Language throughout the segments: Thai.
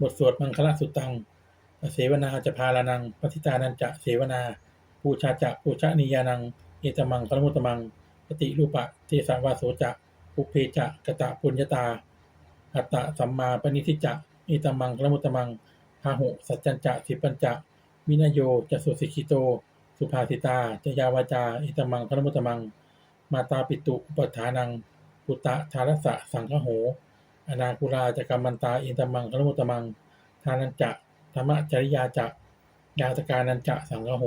บทสวดมังคละสุตัง เสวนาจะพาลานังปฏิตานันจะเสวนา ปูชาจะปูชนียานัง เอตมังคลมุตมังปฏิรูปะเทสาวาโสจะปุเพจะกะตะปุญญตา อัตตะสัมมาปณิทิจะเอตมังคลมุตมังพาหุสัจจัญจะสิปัญจะวินโยจะสุสิกิโต สุภาสิตาจยาวาจาเอตมังคลมุตมัง มาตาปิตุอุปทานังปุตตะทารสะสังฆโห อนาคุราจะกรรมันตาอินตมังคลมุตมัง ทานันจะธรรมจริยาจะยาตการนันจะสังฆโห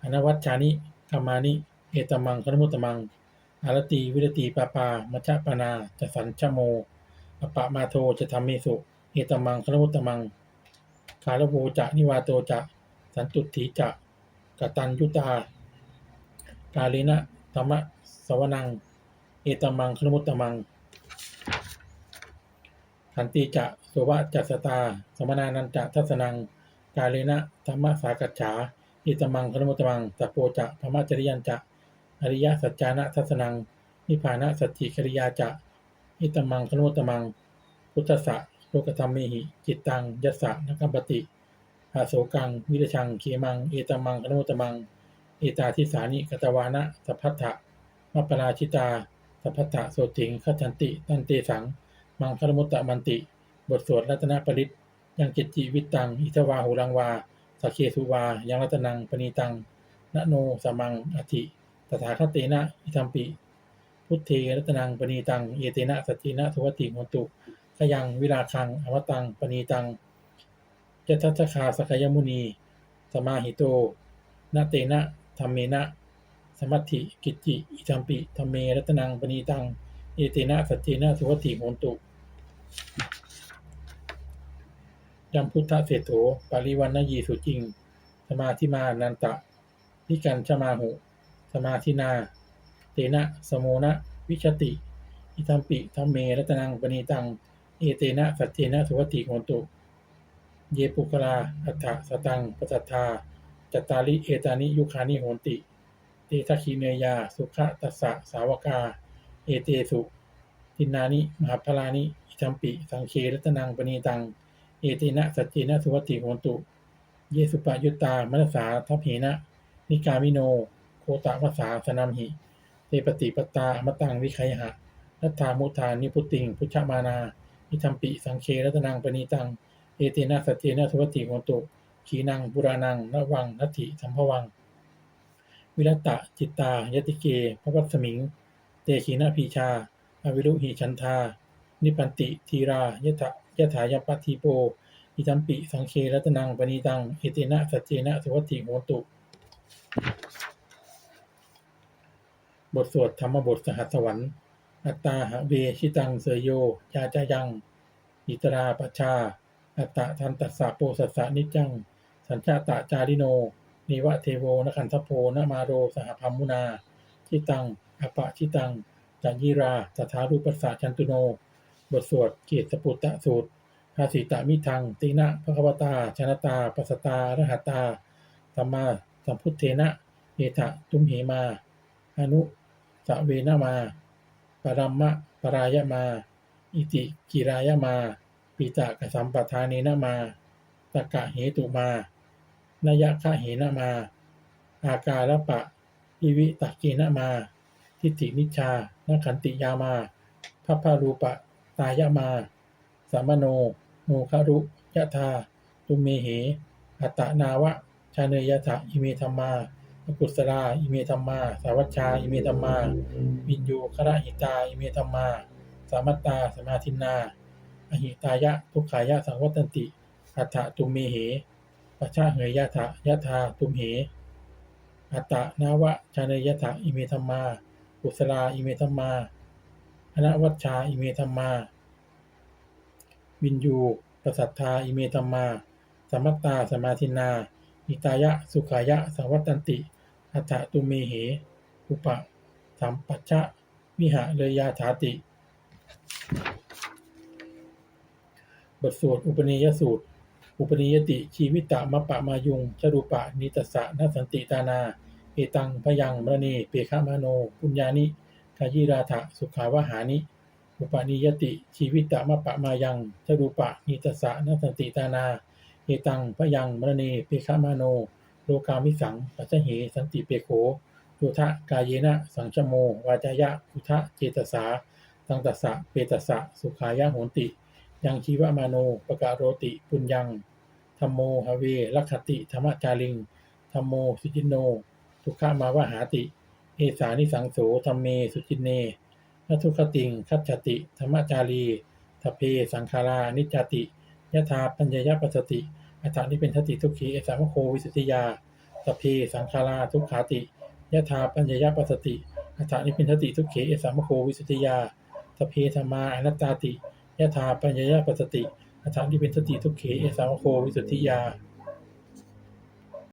อนวัชชานิกรรมานิ เอตมังคลมุตมัง อารตีวิรตีปาปามัชปนาจะสันชโมอปะมาโทจะทำเมสุเอตมังคลมุตมัง คารโวจะนิวาโตจะสันตุถีจะกตัญยุตากาเลนะธรรมสวนัง เอตมังคลมุตตมัง ขันติจะโสวะจัสสตา สมนานันจะทัสนัง กาเลนะธรรมสากัจฉาอิตมังคลมุตมังตะโปจะพมจริยันจะอริยสัจจานะทัสนัง นิพานะสัจจิคริยาจะอิตมังคลมุตมัง พุทธะโลกธรรมเมหิ จิตตังยัสสะนกัมปติอาโสกัง วิรชังเขมัง เอตมังคลมุตตมัง เอตาทิสานิกตวานะสัพพัทธะมัปปราชิตาสัพพัทธะโสติงขจันติตันเตสัง มังคลมุตตมันติ บทสวดรัตนปริตยังจิตจิวิตัง อิทวาหูรังวาสักเคสุวา ยังรัตนังปณีตังนโนสมังอธิตถาคเตนะอิทัมปิ พุทเทรัตนังปณีตัง เอเตนะสัจจินะทวติโหนตุขยังวิราคังอวตังปณีตังเจตัสคาสกยมุนีสมาหิโตนาเตนะธรรมเมนะ สมัติกิจจิอิทัมปิธรรมเมรัตนังปณีตัง เอเตนะสัจเจนะสุวัติโหนตุ ยัมพุทธเศโถปาริวันนยีสุจริง สมาธิมานันตะนิกันชมาหุ สมาธินาเตนะสโมนะวิชติ อิทัมปิธรรมเมรัตนังปณีตัง เอเตนะสัจเจนะสุวัติโหนตุ เยปุคลาอัฏฐสตังปัสสัทธาจัตตาริเอตานิยุคานิโหติเตทัคคีเนยา สุขะตัสสะสาวกา เอเตสุ ทินานิ มหาพลานิ อิทัมปิ สังเครัตนังปณีตัง เอเตนะสัจเจนะสุวัติโหนตุ เยสุปายุตตา มนัสสาทัพเหนะ นิกามิโน โคตะวสาสนัมหิ เตปฏิปตาอมตังวิคัยหะนัตามุทานิพุติง พุชมานา อิทัมปิ สังเครัตนังปณีตัง เอเตนะสัจเจนะสุวัติโหนตุ ขีนังบุรานังนวังนัตถิสัมภวัง วิรตตะจิตตายติเกพระวัสมิง เตขีนาพีชา อวิรุหิฉันทา นิปันติทีรายะถะยะถายปปทีโป อิทัมปิสังเครัตนังปณีตัง เอเตนะสัจเจนะสุวัติโหตุ บทสวดธรรมบทสหัสวรรค์อัตตาหะเวชิตังเสยโยยาจายัง อิตราปชา อัตตะทันตัสสะโปสัสสะนิจจัง สัญชาตะจาริโน นิวะเทโวนคันทโพนมาโรสหพัมมุนา ชิตังอปะชิตัง จันยิราตถารูปัสสะชันตุโน บทสวดเกียรติปุตตะสูตรภาสิตามิทัง ตินะภควตา ชนตาปัสตารหัตาธรรมาสัมพุทเทนะเอตะตุมเหมา อนุสเวนมา ปรัมมะปรายมา อิติกิรายมา ปิตะกสัมปทาเนนะมาตะกะเหตุมานยะคะเหนะมา อาการปะอิวิตะเกนะมา ทิฏฐินิชานขันติยามาพัพพารูปะ ตายะมาสัมโนโมคารุยะธาตุมเมเห อัตนาวะ ชาเนยยะถะอิเมธัมมากุศลาอิเมธัมมา สาวัชชาอิเมธัมมา วินยูคระหิตาอิเมธัมมา สามัตตาสมาทินาอหิตายะทุกขายะสังวัตติอัฏฐตุมเมเหปัชชาเหยยะถะยะธาตุมเห อัตตนาวะชาเนยยะถะอิเมธัมมา กุศลาอิเมธัมมาอนวัชชาอิเมธัมมา วินยูปสัทธาอิเมธัมมา สมัตตาสมาทินา อิตายะ สุขายะสังวัตตันติ อัฏฐตุเมเห อุปะสัมปัชชะวิหะเลยยาถาติ บทสวดอุปนิยสูตร อุปนิยติชีวิตะมะปะมายุงชรูปะนิตสะนสันติตานา เอตังพยังมรณีเปฆามาโนปุญญานิกายิราถะสุขาวหานิอุปนิยติ ชีวิตะมะปะมายังชรูปะนิตสะนัสสันติตานาเอตังพยังมรณีเปคามาโน โลกามิสังปัจจเหสันติเปโขจุทะกายเยนะสังชโมวาจายะพุทธเจตสาตังตัสสะเปตัสสะสุขายะโหนติ ยังชีวะมาโนปกาโรติปุญญังธัมโมหเวลักขติธรรมจาริงธัมโมสุจินโน ทุกขมาวหาติ เอสานิสังโสธัมเมสุจินเนนทุคติงคัจจติ ธรรมจารีทเพสังขารานิจติยถาปัญญยปัสติอัฏฐานิเป็นทติทุกขีเอสามโควิสุทธิยาสพเพสังขาราทุกขาติยถาปัญญยปัสติอัฏฐานิเป็นทติทุกขีเอสามโควิสุทธิยาสพเพธรรมาอนัตตาติยถาปัญญยปัสติอัฏฐานิเป็นทติทุกขีเอสามโควิสุทธิยา